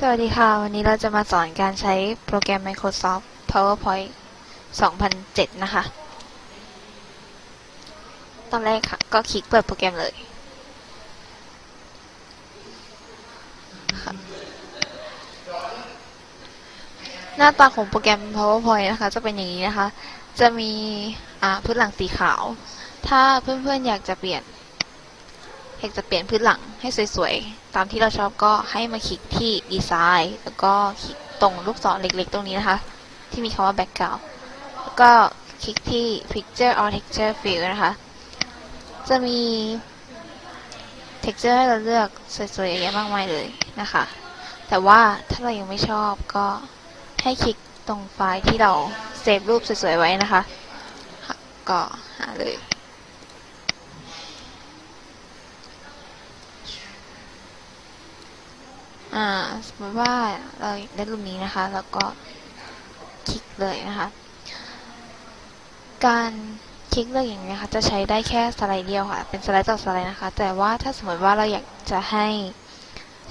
สวัสดีค่ะ วันนี้เราจะมาสอนการใช้โปรแกรม Microsoft PowerPoint 2007 นะคะ ตอนแรกค่ะ ก็คลิกเปิดโปรแกรมเลยค่ะหน้าตาของโปรแกรม PowerPoint นะคะ จะเป็นอย่างนี้นะคะ จะมีพื้นหลังสีขาว ถ้าเพื่อนๆอยากจะเปลี่ยน อยากจะเปลี่ยนพื้นหลังให้สวยๆ ตามที่เราชอบก็ให้มาคลิกที่ดีไซน์แล้วก็คลิกตรงลูกศรเล็กๆ ตรงนี้นะคะ ที่มีคำว่า background แล้วก็คลิกที่ picture or texture field นะคะ จะมี texture ให้เราเลือกสวยๆเยอะแยะมากมายเลยนะคะ แต่ว่าถ้าเรายังไม่ชอบก็ให้คลิกตรงไฟล์ที่เราเซฟรูปสวยๆไว้นะคะค่ะก็หาเลย อ่า สมมติว่าเราได้รูปนี้นะคะ แล้วก็คลิกเลยนะคะ การคลิกเลือกอย่างนี้นะคะ จะใช้ได้แค่สไลด์เดียวค่ะ เป็นสไลด์ต่อสไลด์นะคะ แต่ว่าถ้าสมมติว่าเราอยากจะให้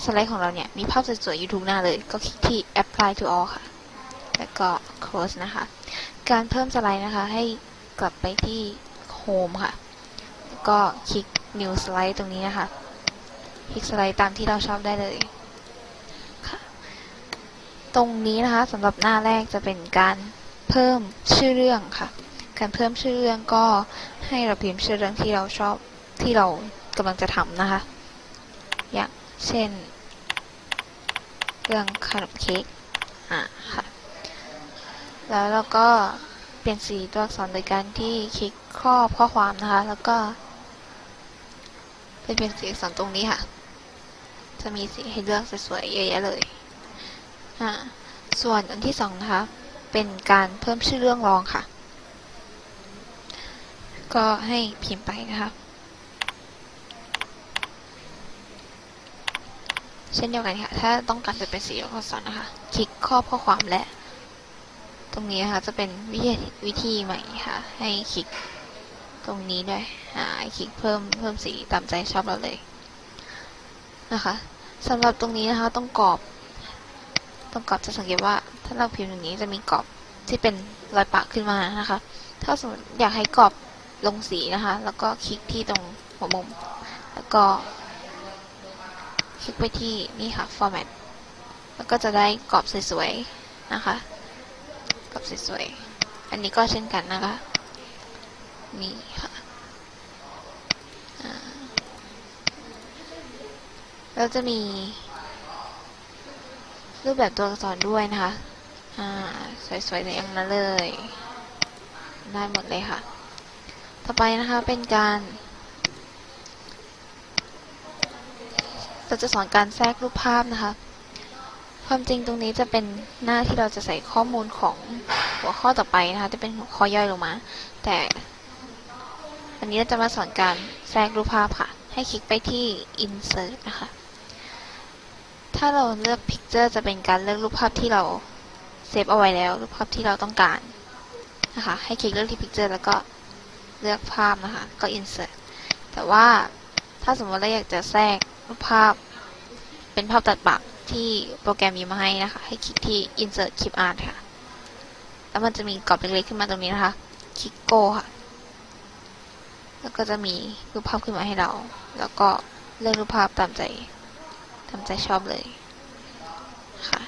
สไลด์ของเราเนี่ย มีภาพสวยๆอยู่ทุกหน้าเลย ก็คลิกที่ apply to all ค่ะ แล้วก็ close นะคะ การเพิ่มสไลด์นะคะ ให้กลับไปที่ home ค่ะ แล้วก็คลิก new slide ตรงนี้นะคะ คลิกสไลด์ตามที่เราชอบได้เลย ตรงนี้นะคะสำหรับหน้าแรกจะเป็นการเพิ่มชื่อเรื่องค่ะ การเพิ่มชื่อเรื่องก็ให้เราพิมพ์ชื่อเรื่องที่เราชอบที่เรากำลังจะทำนะคะ อย่างเช่น เรื่องขนมเค้กอะค่ะแล้วเราก็เปลี่ยนสีตัวอักษรโดยการที่คลิกครอบข้อความนะคะ แล้วก็เป็นเปลี่ยนสีอักษรตรงนี้ค่ะ จะมีสีให้เลือกสวยๆเยอะแยะเลย ส่วนอันที่สองนะคะ เป็นการเพิ่มชื่อเรื่องรองค่ะ ก็ให้พิมพ์ไปนะคะ เช่นเดียวกันค่ะ ถ้าต้องการจะเป็นสีอักษรนะคะ คลิกครอบข้อความและ ตรงนี้นะคะจะเป็นวิธีวิธีใหม่ค่ะ ให้คลิกตรงนี้ด้วยอ่าคลิกเพิ่มเพิ่มสีตามใจชอบเราเลยนะคะสำหรับตรงนี้นะคะต้องกรอบ ตรงกรอบจะสังเกตว่า ถ้าเราพิมพ์อย่างนี้จะมีกรอบที่เป็นรอยปะขึ้นมานะคะ ถ้าสมมติอยากให้กรอบลงสีนะคะ แล้วก็คลิกที่ตรงหัวมุม แล้วก็ คลิกไปที่นี่ค่ะ format แล้วก็จะได้กรอบสวยๆนะคะ กรอบสวยๆ อันนี้ก็เช่นกันนะคะ นี่ค่ะอ่าแล้วจะมี รูปแบบตัวอักษรด้วยนะคะ อ่า สวยๆอย่างนั้นเลย ได้หมดเลยค่ะ ต่อไปนะคะเป็นการเราจะสอนการแทรกรูปภาพนะคะ ความจริงตรงนี้จะเป็นหน้าที่เราจะใส่ข้อมูลของหัวข้อต่อไปนะคะ จะเป็นหัวข้อย่อยลงมา แต่วันนี้เราจะมาสอนการแทรกรูปภาพค่ะ ให้คลิกไปที่ insert นะคะ ถ้าเราเลือก picture จะเป็นการเลือกรูปภาพที่เราเซฟเอาไว้แล้ว รูปภาพที่เราต้องการนะคะให้คลิกเลือกที่ picture แล้วก็เลือกภาพนะคะก็ insert แต่ว่าถ้าสมมติเราอยากจะแทรกรูปภาพ เป็นภาพตัดปะที่โปรแกรมมีมาให้นะคะ ให้คลิกที่ insert clip art ค่ะ แล้วมันจะมีกรอบเล็กๆขึ้นมาตรงนี้นะคะ คลิก go ค่ะ แล้วก็จะมีรูปภาพขึ้นมาให้เรา แล้วก็เลือกรูปภาพตามใจามใจชอบเลยค่ะ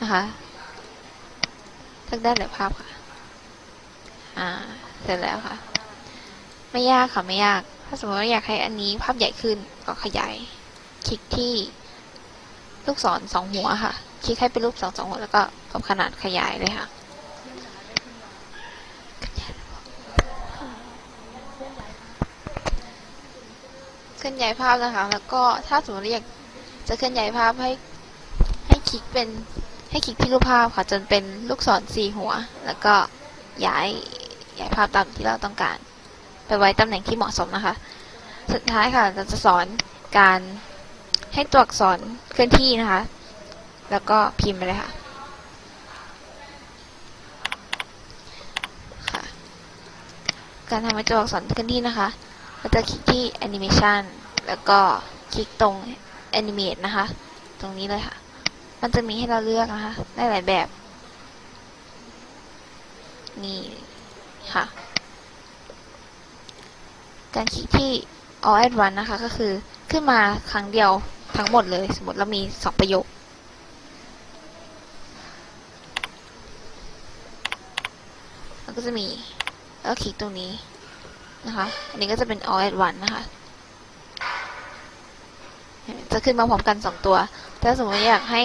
นะคะเลือกได้หลายภาพค่ะ อ่า เสร็จแล้วค่ะ ไม่ยากค่ะไม่ยาก ถ้าสมมติว่าอยากให้อันนี้ภาพใหญ่ขึ้นก็ขยาย คลิกที่ลูกศรสองหัวค่ะ คลิกให้เป็นรูปสองสองหัวแล้วก็ปรับขนาดขยายเลยค่ะ เคลื่อนย้ายภาพนะคะ แล้วก็ถ้าสมมติอยกจะเคลื่อนย้ายภาพให้ให้คลิกเป็นให้คลิกที่รูปภาพค่ะจนเป็นลูกศรสี่หัว แล้วก็ย้ายย้ายภาพตามที่เราต้องการ ไปไว้ตำแหน่งที่เหมาะสมนะคะ สุดท้ายค่ะเราจะสอนการให้ตัวอักษรเคลื่อนที่นะคะ แล้วก็พิมพ์ไปเลยค่ะการทำให้ตัวอักษรเคลื่อนที่นะคะ เราจะคลิกที่ animation แล้วก็คลิกตรง Animate นะคะ ตรงนี้เลยค่ะ มันจะมีให้เราเลือกนะคะ ได้หลายแบบ นี่ค่ะ การคลิกที่ all at once นะคะ ก็คือขึ้นมาครั้งเดียวทั้งหมดเลย สมมติเรามีสองประโยคแล้วก็จะมี แล้วคลิกตรงนี้ นะคะ อันนี้ก็จะเป็น all at once นะคะ จะขึ้นมาพร้อมกันสองตัว ถ้าสมมติอยากให้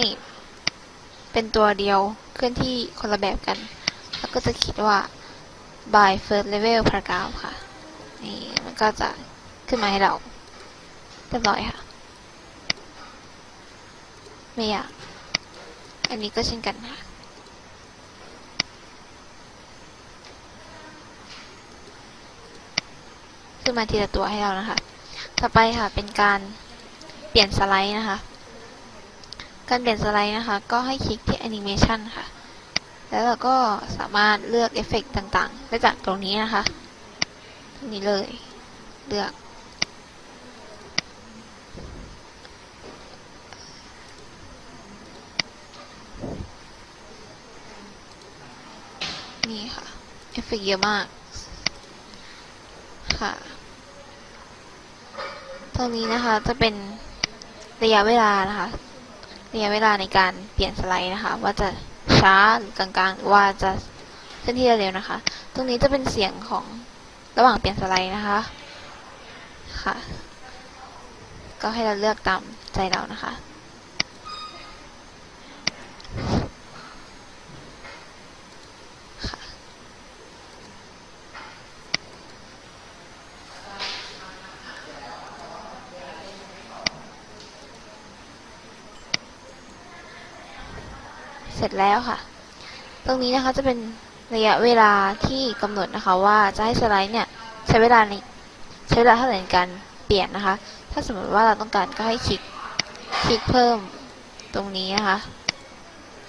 เป็นตัวเดียวเคลื่อนที่คนละแบบกัน แล้วก็จะคิดว่า by first level paragraph ค่ะ นี่มันก็จะขึ้นมาให้เราเรียบร้อยค่ะ ไม่อยาก อันนี้ก็เช่นกันค่ะ ขึ้นมาทีละตัวให้เรานะคะ ต่อไปค่ะเป็นการเปลี่ยนสไลด์นะคะ การเปลี่ยนสไลด์นะคะ ก็ให้คลิกที่ Animation ค่ะ แล้วเราก็สามารถเลือกเอฟเฟกต์ต่างๆ ได้จากตรงนี้นะคะ ตรงนี้เลย เลือก นี่ค่ะ เอฟเฟกต์เยอะมาก ค่ะ ตรงนี้นะคะจะเป็นระยะเวลานะคะระยะเวลาในการเปลี่ยนสไลด์นะคะ ว่าจะช้าหรือกลางๆหรือว่าจะเคลื่อนที่เร็วนะคะ ตรงนี้จะเป็นเสียงของระหว่างเปลี่ยนสไลด์นะคะค่ะ ก็ให้เราเลือกตามใจเรานะคะ เสร็จแล้วค่ะ ตรงนี้นะคะจะเป็นระยะเวลาที่กำหนดนะคะ ว่าจะให้สไลด์เนี่ยใช้เวลาในใช้เวลาเท่าไหร่ในการเปลี่ยนนะคะ ถ้าสมมติว่าเราต้องการก็ให้คลิกคลิกเพิ่มตรงนี้นะคะ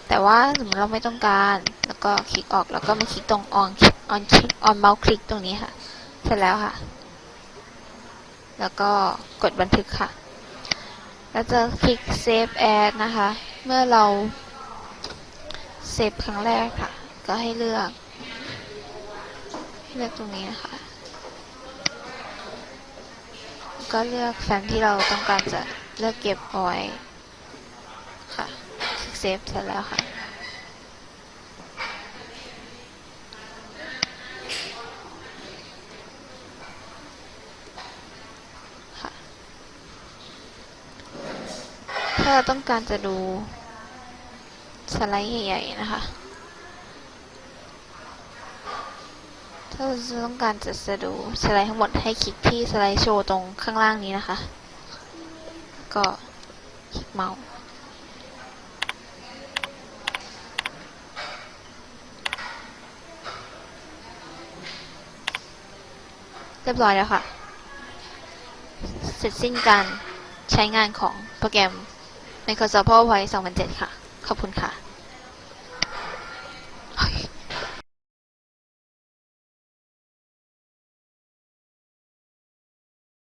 แต่ว่าสมมติเราไม่ต้องการแล้วก็คลิกออกแล้วก็มาคลิกตรง on on on mouse click ตรงนี้ค่ะ เสร็จแล้วค่ะ แล้วก็กดบันทึกค่ะ แล้วจะคลิก save as นะคะ เมื่อเรา เซฟครั้งแรกค่ะ ก็ให้เลือก เลือกตรงนี้นะคะ ก็เลือกแฟ้มที่เราต้องการจะเลือกเก็บเอาไว้ค่ะคลิกเซฟเสร็จแล้วค่ะถ้าเราต้องการจะดู สไลด์ใหญ่ๆนะคะ ถ้าเราต้องการจะจะดูสไลด์ทั้งหมดให้คลิกที่สไลด์โชว์ตรงข้างล่างนี้นะคะ ก็คลิกเมาส์เรียบร้อยแล้วค่ะ เสร็จสิ้นการใช้งานของโปรแกรม Microsoft PowerPoint 2007 ค่ะ ขอบคุณค่ะ